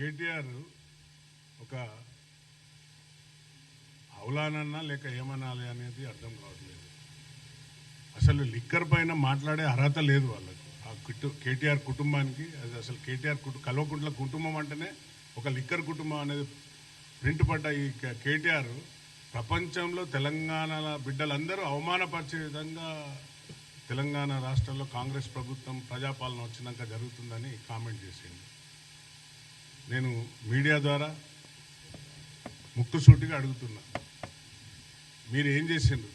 కేటీఆర్ ఒక అవులానన్నా లేక ఏమనాలి అనేది అర్థం కావట్లేదు. అసలు లిక్కర్ పైన మాట్లాడే అర్హత లేదు వాళ్ళకు. ఆ కుటు కేటీఆర్ కుటుంబానికి అది అసలు కేటీఆర్ కుటు కల్వకుంట్ల కుటుంబం అంటేనే ఒక లిక్కర్ కుటుంబం అనేది ప్రింట్ పడ్డ ఈ కేటీఆర్ ప్రపంచంలో తెలంగాణ బిడ్డలందరూ అవమానపరిచే విధంగా తెలంగాణ రాష్ట్రంలో కాంగ్రెస్ ప్రభుత్వం ప్రజాపాలన వచ్చినాక జరుగుతుందని కామెంట్ చేసింది నేను మీడియా ద్వారా ముక్కుసూటిగా అడుగుతున్నా. మీరు ఏం చేసిండ్రు?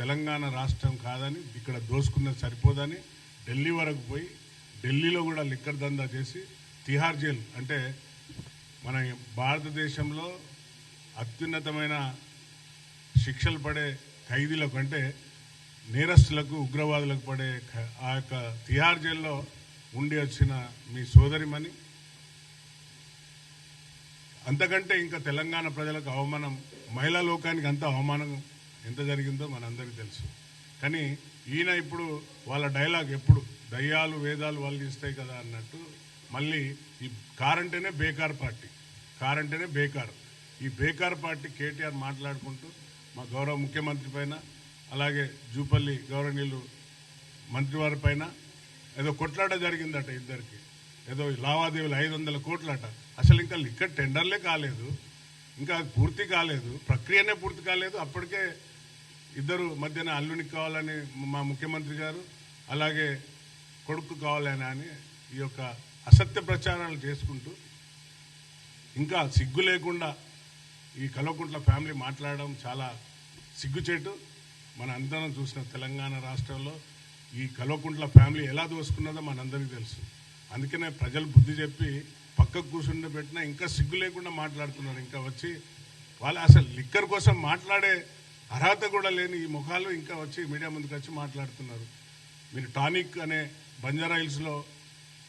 తెలంగాణ రాష్ట్రం కాదని ఇక్కడ దోసుకున్న సరిపోదని ఢిల్లీ వరకు పోయి ఢిల్లీలో కూడా లిక్కర్ దందా చేసి తిహార్ జైల్ అంటే మన భారతదేశంలో అత్యున్నతమైన శిక్షలు పడే ఖైదీలకు అంటే నేరస్తులకు ఉగ్రవాదులకు పడే ఆ యొక్క తిహార్ జైల్లో ఉండి వచ్చిన మీ సోదరిమణి అంతకంటే ఇంకా తెలంగాణ ప్రజలకు అవమానం మహిళా లోకానికి అంత అవమానం ఎంత జరిగిందో మనందరికీ తెలుసు. కానీ ఈయన ఇప్పుడు వాళ్ళ డైలాగ్ ఎప్పుడు దయ్యాలు వేదాలు వాళ్ళు ఇస్తాయి కదా అన్నట్టు మళ్ళీ ఈ కార్ అంటేనే బేకార్ పార్టీ కార్ అంటేనే బేకార్. ఈ బేకార్ పార్టీ కేటీఆర్ మాట్లాడుకుంటూ మా గౌరవ ముఖ్యమంత్రి పైన అలాగే జూపల్లి గౌరవనీయులు మంత్రివారి పైన ఏదో కొట్లాట జరిగిందట ఇద్దరికి. ఏదో లావాదేవీలు ఐదు వందల కోట్లట. అసలు ఇంకా ఇక్కడ టెండర్లే కాలేదు. ఇంకా పూర్తి కాలేదు. ప్రక్రియనే పూర్తి కాలేదు. అప్పటికే ఇద్దరు మధ్యన అల్లునికి కావాలని మా ముఖ్యమంత్రి గారు అలాగే కొడుకు కావాలని అని ఈ యొక్క అసత్య ప్రచారాలు చేసుకుంటూ ఇంకా సిగ్గు లేకుండా ఈ కల్వకుంట్ల ఫ్యామిలీ మాట్లాడడం చాలా సిగ్గుచేటు. మన అందరం చూసిన తెలంగాణ రాష్ట్రంలో ఈ కల్వకుంట్ల ఫ్యామిలీ ఎలా దోసుకున్నదో మనందరికీ తెలుసు. అందుకనే ప్రజలు బుద్ధి చెప్పి పక్కకు కూర్చుండి పెట్టినా ఇంకా సిగ్గు లేకుండా మాట్లాడుతున్నారు. ఇంకా వచ్చి వాళ్ళు అసలు లిక్కర్ కోసం మాట్లాడే అర్హత కూడా లేని ఈ ముఖాలు ఇంకా వచ్చి మీడియా ముందుకు వచ్చి మాట్లాడుతున్నారు. మీరు టానిక్ అనే బంజారా హిల్స్లో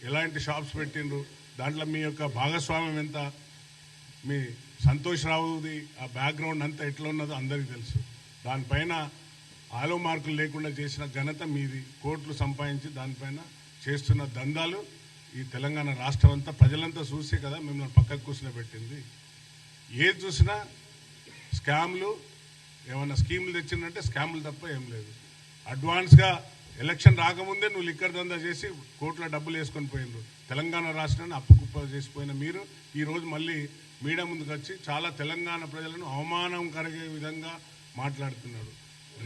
ఎలాంటి షాప్స్ పెట్టిండ్రు? దాంట్లో మీ యొక్క భాగస్వామ్యం ఎంత? మీ సంతోష్ రావుది ఆ బ్యాక్గ్రౌండ్ అంతా ఎట్లా ఉన్నదో అందరికీ తెలుసు. దానిపైన ఆలో మార్కులు లేకుండా చేసిన ఘనత మీది. కోట్లు సంపాదించి దానిపైన చేస్తున్న దందాలు ఈ తెలంగాణ రాష్ట్రం అంతా ప్రజలంతా చూసే కదా మిమ్మల్ని పక్కకు కూర్చుని పెట్టింది ఏది చూసినా స్కామ్లు ఏమైనా స్కీములు తెచ్చిందంటే స్కాములు తప్ప ఏం లేదు. అడ్వాన్స్గా ఎలక్షన్ రాకముందే నువ్వు లిక్కర్ దందా చేసి కోట్ల డబ్బులు వేసుకొని పోయిండ్రు. తెలంగాణ రాష్ట్రాన్ని అప్పు కుప్ప చేసిపోయిన మీరు ఈరోజు మళ్ళీ మీడియా ముందుకు వచ్చి చాలా తెలంగాణ ప్రజలను అవమానం కలిగే విధంగా మాట్లాడుతున్నాడు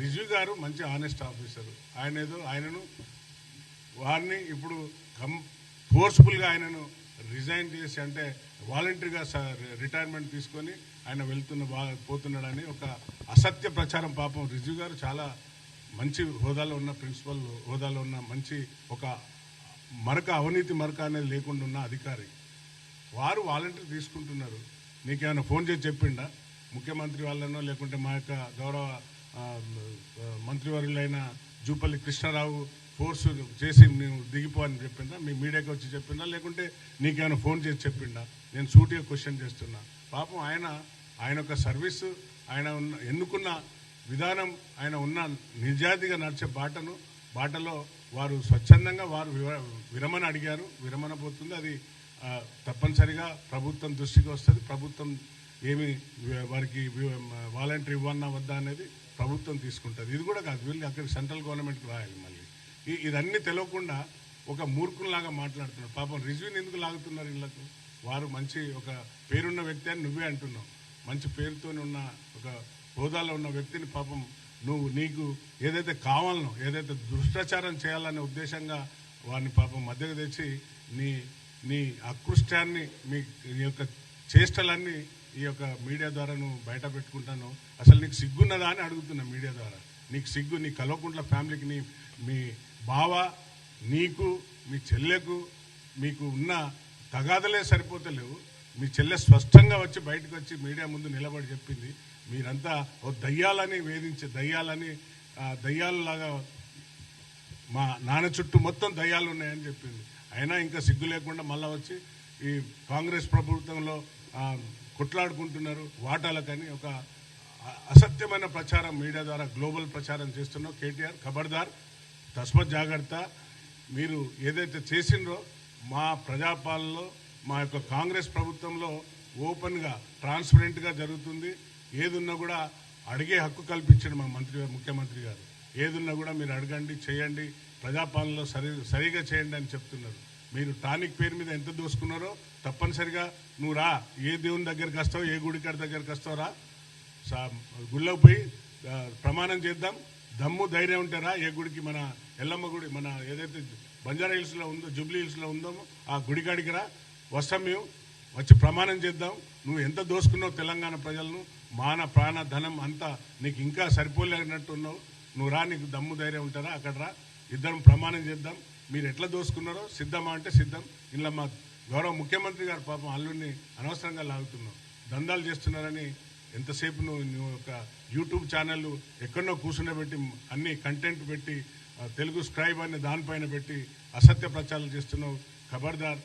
రిజు గారు మంచి ఆనెస్ట్ ఆఫీసర్. ఆయన ఏదో ఆయనను వారిని ఇప్పుడు కం ఫోర్స్ఫుల్గా ఆయనను రిజైన్ చేసి అంటే వాలంటరీగా రిటైర్మెంట్ తీసుకొని ఆయన వెళ్తున్న బా పోతున్నాడని ఒక అసత్య ప్రచారం పాపం రిజు గారు చాలా మంచి హోదాలో ఉన్న ప్రిన్సిపల్ హోదాలో ఉన్న మంచి ఒక మరక అవినీతి మరక అనేది లేకుండా ఉన్న అధికారి. వారు వాలంటీర్ తీసుకుంటున్నారు. నీకేమైనా ఫోన్ చేసి చెప్పిండా? ముఖ్యమంత్రి వాళ్ళనో లేకుంటే మా యొక్క గౌరవ మంత్రివర్యులైన జూపల్లి కృష్ణారావు ఫోర్స్ చేసి నేను దిగిపో అని చెప్పిందా? మీ మీడియాకి వచ్చి చెప్పిందా? లేకుంటే నీకేమైనా ఫోన్ చేసి చెప్పిండా? నేను సూటిగా క్వశ్చన్ చేస్తున్నా. పాపం ఆయన ఆయన యొక్క సర్వీస్ ఆయన ఉన్న ఎన్నుకున్న విధానం ఆయన ఉన్న నిజాయితీగా నడిచే బాటను బాటలో వారు స్వచ్ఛందంగా వారు విరమణ అడిగారు. విరమణ పోతుంది. అది తప్పనిసరిగా ప్రభుత్వం దృష్టికి వస్తుంది. ప్రభుత్వం ఏమి వారికి వాలంటీర్ ఇవ్వన్నా వద్దా అనేది ప్రభుత్వం తీసుకుంటుంది. ఇది కూడా కాదు. వీళ్ళు అక్కడ సెంట్రల్ గవర్నమెంట్కి రాయాలి మళ్ళీ. ఇదన్నీ తెలియకుండా ఒక మూర్ఖుల్లాగా మాట్లాడుతున్నారు. పాపం రిజ్యూని ఎందుకు లాగుతున్నారు వీళ్ళకు వారు మంచి ఒక పేరున్న వ్యక్తి అని నువ్వే అంటున్నావు. మంచి పేరుతో ఉన్న ఒక హోదాలో ఉన్న వ్యక్తిని పాపం నువ్వు నీకు ఏదైతే కావాలనో ఏదైతే దుష్టాచారం చేయాలనే ఉద్దేశంగా వారిని పాపం మధ్యకు తెచ్చి నీ నీ అకృష్టాన్ని మీ నీ యొక్క చేష్టలన్నీ ఈ యొక్క మీడియా ద్వారా నువ్వు బయట పెట్టుకుంటాను అసలు నీకు సిగ్గున్నదా అని అడుగుతున్నా మీడియా ద్వారా. నీకు సిగ్గు నీ కల్వకుంట్ల ఫ్యామిలీకి నీ మీ బావ నీకు మీ చెల్లెకు మీకు ఉన్న తగాదలే సరిపోతలేవు. మీ చెల్లె స్పష్టంగా వచ్చి బయటకు వచ్చి మీడియా ముందు నిలబడి చెప్పింది. మీరంతా ఓ దయ్యాలని వేధించే దయ్యాలని దయ్యాలలాగా మా నాన్న చుట్టూ మొత్తం దయ్యాలు ఉన్నాయని చెప్పింది. అయినా ఇంకా సిగ్గు లేకుండా మళ్ళా వచ్చి ఈ కాంగ్రెస్ ప్రభుత్వంలో కొట్లాడుకుంటున్నారు. వాటాలకని ఒక అసత్యమైన ప్రచారం మీడియా ద్వారా గ్లోబల్ ప్రచారం చేస్తున్నావు కేటీఆర్ ఖబర్దార్ తస్మత్ జాగ్రత్త. మీరు ఏదైతే చేసిండ్రో మా ప్రజాపాలనలో మా యొక్క కాంగ్రెస్ ప్రభుత్వంలో ఓపెన్గా ట్రాన్స్పరెంట్గా జరుగుతుంది. ఏదున్నా కూడా అడిగే హక్కు కల్పించండి మా మంత్రి గారు ముఖ్యమంత్రి గారు. ఏదున్నా కూడా మీరు అడగండి చేయండి. ప్రజాపాలనలో సరి సరిగా చేయండి అని చెప్తున్నారు. మీరు టానిక్ పేరు మీద ఎంత దోసుకున్నారో తప్పనిసరిగా నువ్వు రా. ఏ దేవుని దగ్గరికి వస్తావు ఏ గుడికాడ దగ్గరికి వస్తావు రా. సా- పోయి ప్రమాణం చేద్దాం. దమ్ము ధైర్యం ఉంటారా ఏ గుడికి మన ఎల్లమ్మ గుడి మన ఏదైతే బంజారా హిల్స్లో ఉందో జూబ్లీ హిల్స్లో ఉందామో ఉందో ఆ గుడి కాడికి రా. వస్తాం మేము. వచ్చి ప్రమాణం చేద్దాం. నువ్వు ఎంత దోసుకున్నావు తెలంగాణ ప్రజలను? మాన ప్రాణ ధనం అంతా నీకు ఇంకా సరిపోలేనట్టు ఉన్నావు నువ్వు రా నీకు దమ్ము ధైర్యం ఉంటారా అక్కడ రా. ఇద్దరం ప్రమాణం చేద్దాం. మీరు ఎట్లా దోసుకున్నారో సిద్ధమా అంటే సిద్ధం. ఇలా మా గౌరవ ముఖ్యమంత్రి గారు పాపం అల్లుడిని అనవసరంగా లాగుతున్నావు దందాలు చేస్తున్నారని ఎంతసేపు నువ్వు నువ్వు ఒక యూట్యూబ్ ఛానల్ ఎక్కడో కూర్చుండబెట్టి అన్ని కంటెంట్ పెట్టి తెలుగు స్క్రైబ్ అనే దానిపైన పెట్టి అసత్య ప్రచారాలు చేస్తున్నావు. ఖబర్దార్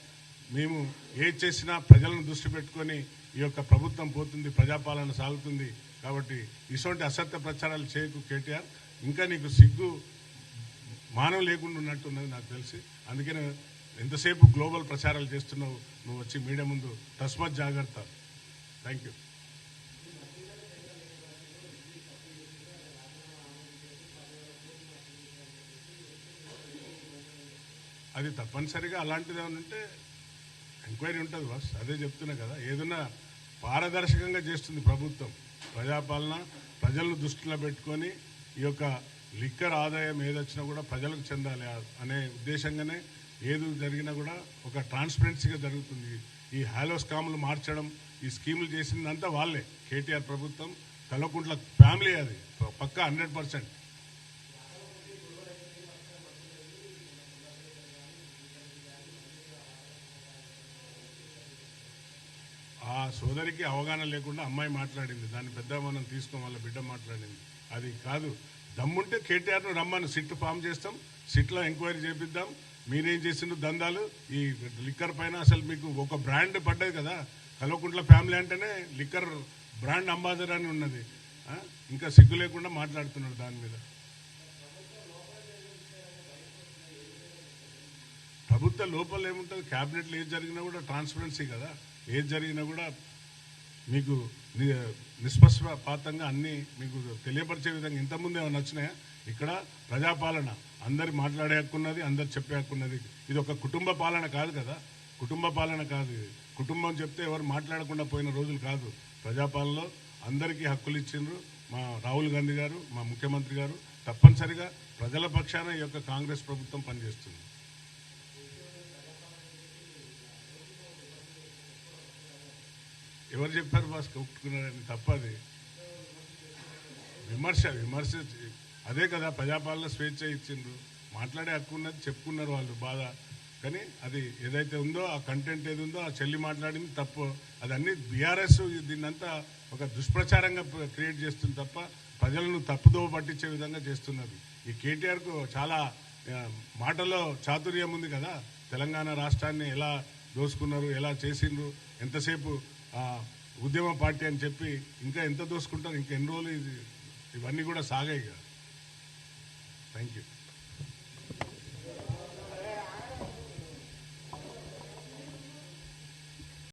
మేము ఏది చేసినా ప్రజలను దృష్టి పెట్టుకొని ఈ యొక్క ప్రభుత్వం పోతుంది ప్రజాపాలన సాగుతుంది. కాబట్టి ఇటువంటి అసత్య ప్రచారాలు చేయకు కేటీఆర్. ఇంకా నీకు సిగ్గు మానవ లేకుండా ఉన్నట్టున్నది నాకు తెలిసి. అందుకనే ఎంతసేపు గ్లోబల్ ప్రచారాలు చేస్తున్నావు నువ్వు వచ్చి మీడియా ముందు తస్మత్ జాగ్రత్త. థ్యాంక్ యూ అది తప్పనిసరిగా అలాంటిది ఏమైనా ఉంటే ఎంక్వైరీ ఉంటుంది బస్. అదే చెప్తున్నా కదా. ఏదైనా పారదర్శకంగా చేస్తుంది ప్రభుత్వం ప్రజాపాలన ప్రజలను దృష్టిలో పెట్టుకొని ఈ యొక్క లిక్కర్ ఆదాయం ఏదొచ్చినా కూడా ప్రజలకు చెందాలి అనే ఉద్దేశంగానే ఏది జరిగినా కూడా ఒక ట్రాన్స్పరెన్సీగా జరుగుతుంది. ఈ హాలో స్కాములు మార్చడం ఈ స్కీములు చేసిందంతా వాళ్ళే. కేటీఆర్ ప్రభుత్వం కల్వకుంట్ల ఫ్యామిలీ అది. పక్కా హండ్రెడ్ పర్సెంట్. ఆ సోదరికి అవగాహన లేకుండా అమ్మాయి మాట్లాడింది. దాన్ని పెద్ద మనం తీసుకోం వాళ్ళ బిడ్డ మాట్లాడింది. అది కాదు. దమ్ముంటే కేటీఆర్ను రమ్మని సిట్ ఫామ్ చేస్తాం. సిట్లో ఎంక్వైరీ చేపిద్దాం. మీరేం చేసిండ్రు దందాలు? ఈ లిక్కర్ పైన అసలు మీకు ఒక బ్రాండ్ పడ్డది కదా. కల్వకుంట్ల ఫ్యామిలీ అంటేనే లిక్కర్ బ్రాండ్ అంబాసిడర్ అని ఉన్నది. ఇంకా సిగ్గు లేకుండా మాట్లాడుతున్నాడు దాని మీద. ప్రభుత్వ లోపల ఏముంటుంది క్యాబినెట్లో ఏం జరిగినా కూడా ట్రాన్స్పరెన్సీ కదా. ఏది జరిగినా కూడా మీకు నిష్పక్షపాతంగా అన్నీ మీకు తెలియపరిచే విధంగా ఇంతకుముందు ఏమైనా వచ్చినాయా ఇక్కడ ప్రజాపాలన. అందరి మాట్లాడే హక్కున్నది అందరు చెప్పే హక్కున్నది ఇది ఒక కుటుంబ పాలన కాదు కదా. కుటుంబ పాలన కాదు ఇది. కుటుంబం చెప్తే ఎవరు మాట్లాడకుండా పోయిన రోజులు కాదు. ప్రజాపాలనలో అందరికీ హక్కులు ఇచ్చిండ్రు మా రాహుల్ గాంధీ గారు మా ముఖ్యమంత్రి గారు. తప్పనిసరిగా ప్రజల పక్షాన ఈ యొక్క కాంగ్రెస్ ప్రభుత్వం పనిచేస్తుంది. ఎవరు చెప్పారు బాస్ కొట్టుకున్నారని తప్పది. విమర్శ విమర్శ అదే కదా ప్రజాపాలన స్వేచ్ఛ ఇచ్చిండ్రు. మాట్లాడే హక్కు ఉన్నది చెప్పుకున్నారు వాళ్ళు బాధ. కానీ అది ఏదైతే ఉందో ఆ కంటెంట్ ఏది ఉందో ఆ చెల్లి మాట్లాడింది తప్పు. అది అన్ని బీఆర్ఎస్ దీన్నంతా ఒక దుష్ప్రచారంగా క్రియేట్ చేస్తుంది తప్ప ప్రజలను తప్పుదోవ పట్టించే విధంగా చేస్తున్నది. ఈ కేటీఆర్కు చాలా మాటలో చాతుర్యం ఉంది కదా. తెలంగాణ రాష్ట్రాన్ని ఎలా దోసుకున్నారు ఎలా చేసిండ్రు ఎంతసేపు ఉద్యమ పార్టీ అని చెప్పి ఇంకా ఎంత దోసుకుంటారు ఇంకా ఎన్ని రోజులు ఇది ఇవన్నీ కూడా సాగాయి కదా థ్యాంక్ యూ